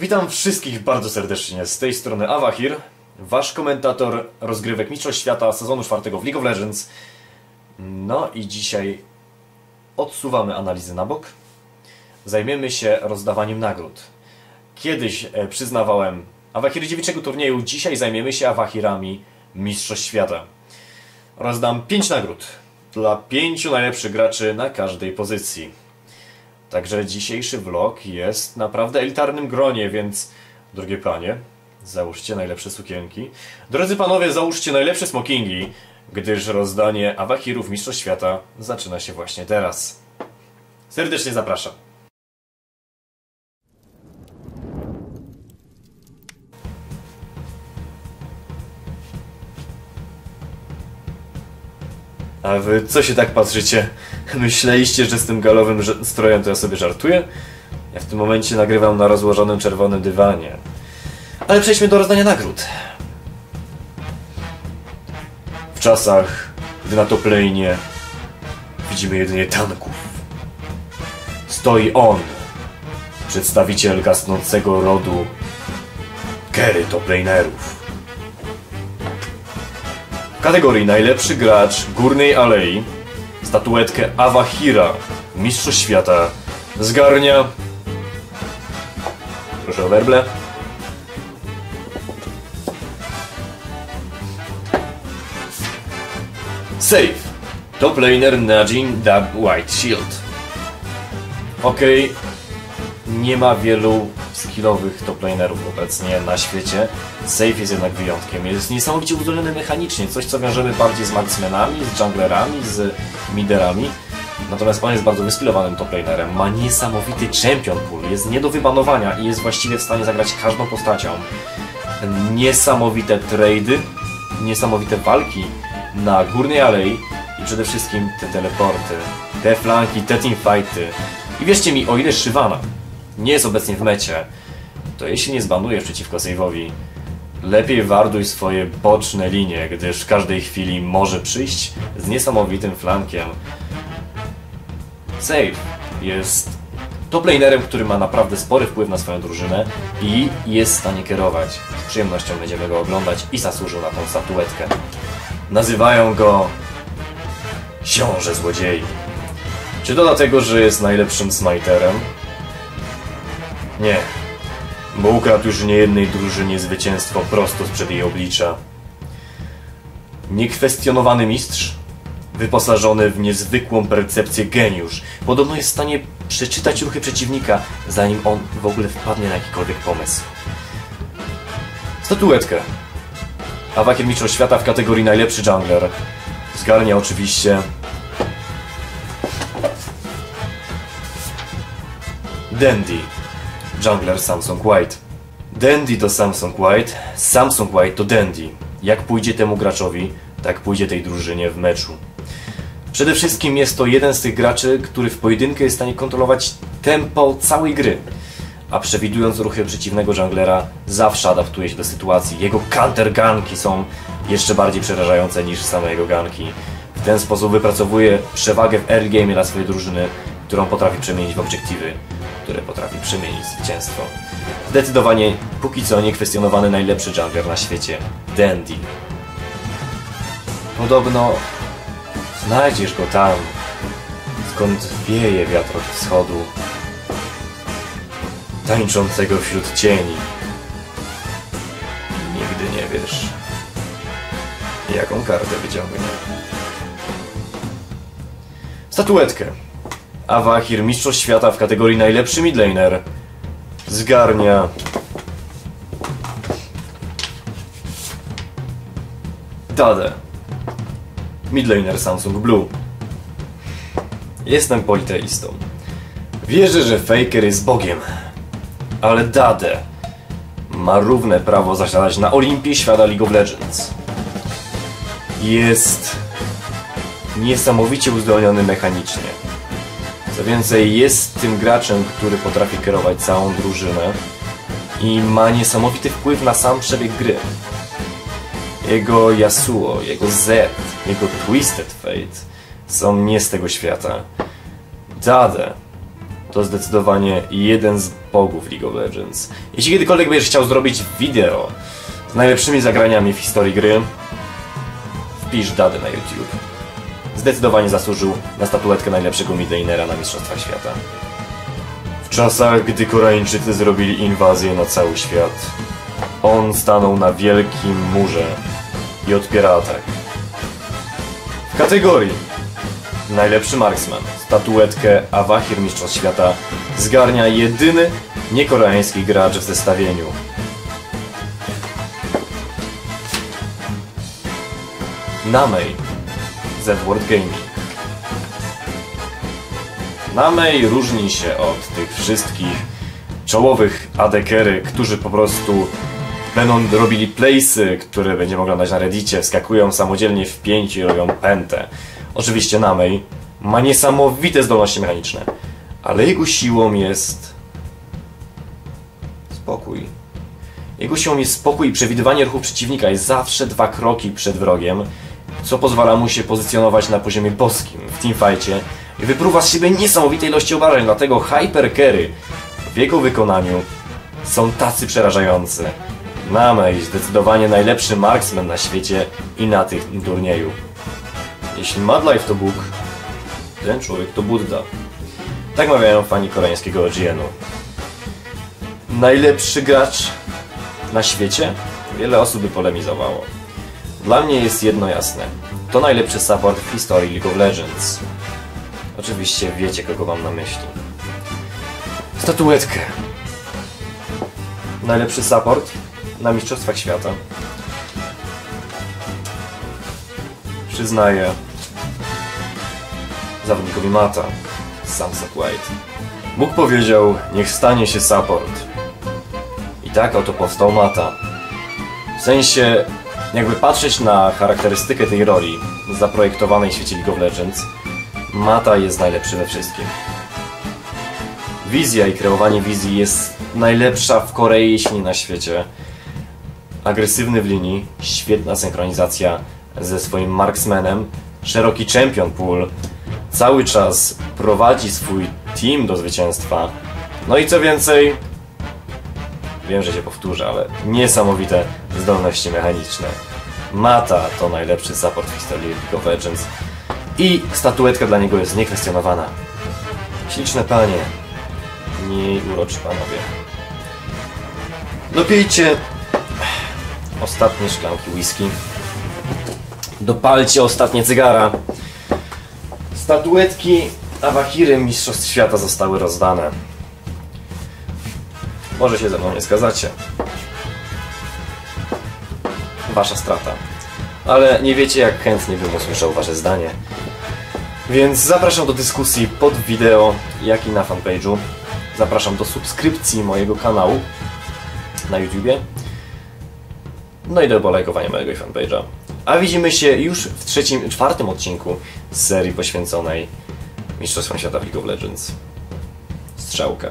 Witam wszystkich bardzo serdecznie. Z tej strony Awahir, wasz komentator rozgrywek Mistrzostw Świata sezonu czwartego w League of Legends. No i dzisiaj odsuwamy analizy na bok. Zajmiemy się rozdawaniem nagród. Kiedyś e, przyznawałem Awahiry dziewiczego turnieju, dzisiaj zajmiemy się Awahirami Mistrzostw Świata. Rozdam 5 nagród dla pięciu najlepszych graczy na każdej pozycji. Także dzisiejszy vlog jest naprawdę elitarnym gronie, więc drogie panie, załóżcie najlepsze sukienki. Drodzy panowie, załóżcie najlepsze smokingi, gdyż rozdanie Awahirów Mistrzostw Świata zaczyna się właśnie teraz. Serdecznie zapraszam. A wy co się tak patrzycie? Myśleliście, że z tym galowym strojem to ja sobie żartuję? Ja w tym momencie nagrywam na rozłożonym czerwonym dywanie. Ale przejdźmy do rozdania nagród. W czasach, gdy na toplejnie widzimy jedynie tanków, stoi on, przedstawiciel gasnącego rodu Kery toplanerów. W kategorii najlepszy gracz Górnej Alei statuetkę Awahira, Mistrz Świata, zgarnia... Proszę o werble. Save. Top laner Najin Dab White Shield. Okej, nie ma wielu skillowych top lanerów obecnie na świecie. Save jest jednak wyjątkiem. Jest niesamowicie uzdolniony mechanicznie, coś co wiążemy bardziej z marksmenami, z junglerami, z miderami. Natomiast on jest bardzo wyskillowanym top lanerem. Ma niesamowity champion pool, jest nie do wybanowania i jest właściwie w stanie zagrać każdą postacią. Niesamowite trady, niesamowite walki na górnej alei i przede wszystkim te teleporty, te flanki, te teamfighty. I wierzcie mi, o ile Shyvana nie jest obecnie w mecie, to jeśli nie zbanujesz przeciwko save'owi, lepiej warduj swoje boczne linie, gdyż w każdej chwili może przyjść z niesamowitym flankiem. Save jest top lanerem, który ma naprawdę spory wpływ na swoją drużynę i jest w stanie kierować. Z przyjemnością będziemy go oglądać i zasłużył na tą statuetkę. Nazywają go Książę Złodziei. Czy to dlatego, że jest najlepszym smiterem? Nie. Bo ukradł już niejednej drużynie zwycięstwo prosto sprzed jej oblicza. Niekwestionowany mistrz, wyposażony w niezwykłą percepcję geniusz, podobno jest w stanie przeczytać ruchy przeciwnika, zanim on w ogóle wpadnie na jakikolwiek pomysł. Statuetkę. Awakir Mistrzostw Świata w kategorii najlepszy jungler. Zgarnia oczywiście Dandy, jungler Samsung White. Dandy to Samsung White, Samsung White to Dandy. Jak pójdzie temu graczowi, tak pójdzie tej drużynie w meczu. Przede wszystkim jest to jeden z tych graczy, który w pojedynkę jest w stanie kontrolować tempo całej gry. A przewidując ruchy przeciwnego junglera, zawsze adaptuje się do sytuacji. Jego counter ganki są jeszcze bardziej przerażające niż same jego ganki. W ten sposób wypracowuje przewagę w early game dla swojej drużyny, którą potrafi przemienić w obiektywy, które potrafi przemienić zwycięstwo. Zdecydowanie póki co niekwestionowany najlepszy jungler na świecie, Dandy. Podobno znajdziesz go tam, skąd wieje wiatr od wschodu, tańczącego wśród cieni. Nigdy nie wiesz, jaką kartę wyciągnie. Statuetkę. Awahir, Mistrzostw Świata w kategorii najlepszy midlaner. Zgarnia... Dade. Midlaner Samsung Blue. Jestem politeistą. Wierzę, że Faker jest Bogiem. Ale Dade ma równe prawo zasiadać na Olimpii świata League of Legends. Jest niesamowicie uzdolniony mechanicznie. Co więcej, jest tym graczem, który potrafi kierować całą drużynę i ma niesamowity wpływ na sam przebieg gry. Jego Yasuo, jego Z, jego Twisted Fate są nie z tego świata. Dade to zdecydowanie jeden z bogów League of Legends. Jeśli kiedykolwiek będziesz chciał zrobić wideo z najlepszymi zagraniami w historii gry, wpisz Dady na YouTube. Zdecydowanie zasłużył na statuetkę najlepszego midlanera na Mistrzostwach Świata. W czasach, gdy Koreańczycy zrobili inwazję na cały świat, on stanął na wielkim murze i odpiera atak. W kategorii Najlepszy marksman. Statuetkę Awahir Mistrzostw Świata zgarnia jedyny niekoreański gracz w zestawieniu. Edward Gaming. Namei różni się od tych wszystkich czołowych adekery, którzy po prostu będą robili playsy, które będziemy oglądać na reddicie, skakują samodzielnie w pięciu i robią pętę. Oczywiście Namei ma niesamowite zdolności mechaniczne, ale jego siłą jest spokój. Jego siłą jest spokój i przewidywanie ruchu przeciwnika jest zawsze dwa kroki przed wrogiem, co pozwala mu się pozycjonować na poziomie boskim w teamfightie i wypruwa z siebie niesamowite ilości obrażeń, dlatego Hyper Carry w jego wykonaniu są tacy przerażający. Namei zdecydowanie najlepszy marksman na świecie i na tym turnieju. Jeśli Madlife to Bóg, ten człowiek to Buddha. Tak mawiają fani koreańskiego OGN-u. Najlepszy gracz na świecie? Wiele osób by polemizowało. Dla mnie jest jedno jasne. To najlepszy support w historii League of Legends. Oczywiście wiecie, kogo mam na myśli. Statuetkę. Najlepszy support na Mistrzostwach Świata. Przyznaję zawodnikowi Mata, Sunset White. Bóg powiedział, niech stanie się support. I tak oto powstał Mata. W sensie, jakby patrzeć na charakterystykę tej roli zaprojektowanej w świecie League of Legends, Mata jest najlepszy we wszystkim. Wizja i kreowanie wizji jest najlepsza w Korei, jeśli na świecie. Agresywny w linii, świetna synchronizacja ze swoim marksmanem, szeroki champion pool, cały czas prowadzi swój team do zwycięstwa. No i co więcej, wiem, że się powtórzę, ale niesamowite zdolności mechaniczne. Mata to najlepszy support w historii League of Legends i statuetka dla niego jest niekwestionowana. Śliczne panie, mniej uroczy panowie. Dopijcie ostatnie szklanki whisky. Dopalcie ostatnie cygara. Statuetki Awahiry Mistrzostw Świata zostały rozdane. Może się ze mną nie zgadzacie. Wasza strata. Ale nie wiecie, jak chętnie bym usłyszał wasze zdanie. Więc zapraszam do dyskusji pod wideo, jak i na fanpage'u. Zapraszam do subskrypcji mojego kanału na YouTubie. No i do polajkowania mojego fanpage'a. A widzimy się już w trzecim, czwartym odcinku z serii poświęconej Mistrzostwom Świata w League of Legends. Strzałka.